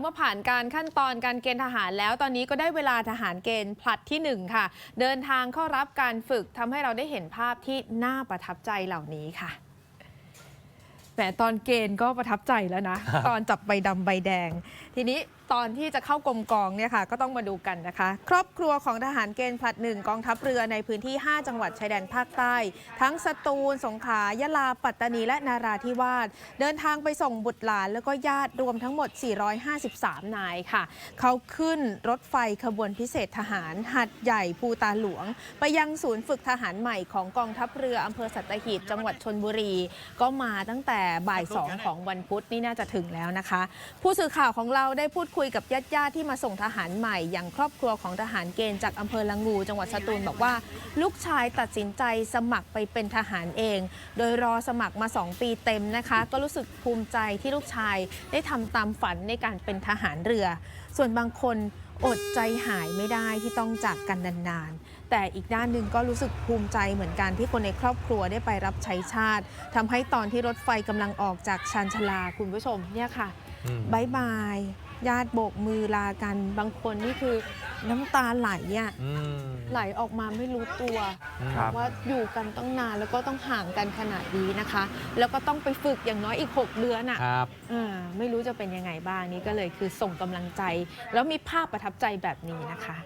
เมื่อผ่านการขั้นตอนการเกณฑ์ทหารแล้วตอนนี้ก็ได้เวลาทหารเกณฑ์ผลัดที่ 1 ค่ะ เดินทางเข้ารับการฝึกทำให้เราได้เห็นภาพที่น่าประทับใจเหล่านี้ค่ะ แหมตอนเกณฑ์ก็ประทับใจแล้วนะ ตอนจับใบดำใบแดง ทีนี้ตอนที่จะเข้ากรมกองเนี่ยค่ะ ก็ต้องมาดูกันนะคะ ครอบครัวของทหารเกณฑ์ผลัดหนึ่งกองทัพเรือในพื้นที่ 5 จังหวัดชายแดนภาคใต้ ทั้งสตูล สงขลายะลา ปัตตานีและนาราธิวาสเดินทางไปส่งบุตรหลานแล้วก็ญาติรวมทั้งหมด 453 นายค่ะ เขาขึ้นรถไฟขบวนพิเศษทหารหัดใหญ่ภูตาหลวง ไปยังศูนย์ฝึกทหารใหม่ของกองทัพเรืออำเภอสัตหีบจังหวัดชนบุรีก็มาตั้งแต่บ่ายสองของวันพุธนี่น่าจะถึงแล้วนะคะ ผู้สื่อข่าวของเราได้พูดคุยกับญาติญาติๆที่มาส่งทหารใหม่ อย่างครอบครัวของทหารเกณฑ์จากอำเภอละงู จังหวัดสตูลบอกว่า ลูกชายตัดสินใจสมัครไปเป็นทหารเอง โดยรอสมัครมา 2 ปีเต็มนะคะ ก็รู้สึกภูมิใจที่ลูกชายได้ทำตามฝันในการเป็นทหารเรือ ส่วนบางคน อดใจหายไม่ได้ที่ต้องจากกันนานๆ แต่อีกด้านหนึ่งก็รู้สึกภูมิใจเหมือนกันที่คนในครอบครัวได้ไปรับใช้ชาติทำให้ตอนที่รถไฟกำลังออกจากชานชาลาคุณผู้ชมเนี่ยค่ะอืมบายบาย ญาติโบกมือลากัน บางคนนี่คือน้ำตาไหลอะอืม ไหลออกมาไม่รู้ตัวครับ ว่าอยู่กันต้องนานแล้วก็ต้องห่างกันขนาดนี้นะคะ แล้วก็ต้องไปฝึกอย่างน้อยอีก 6 เดือนอะ ครับ อ่าไม่รู้จะเป็นยังไงบ้างนี่ก็เลยคือส่งกำลังใจ แล้วมีภาพประทับใจแบบนี้นะคะ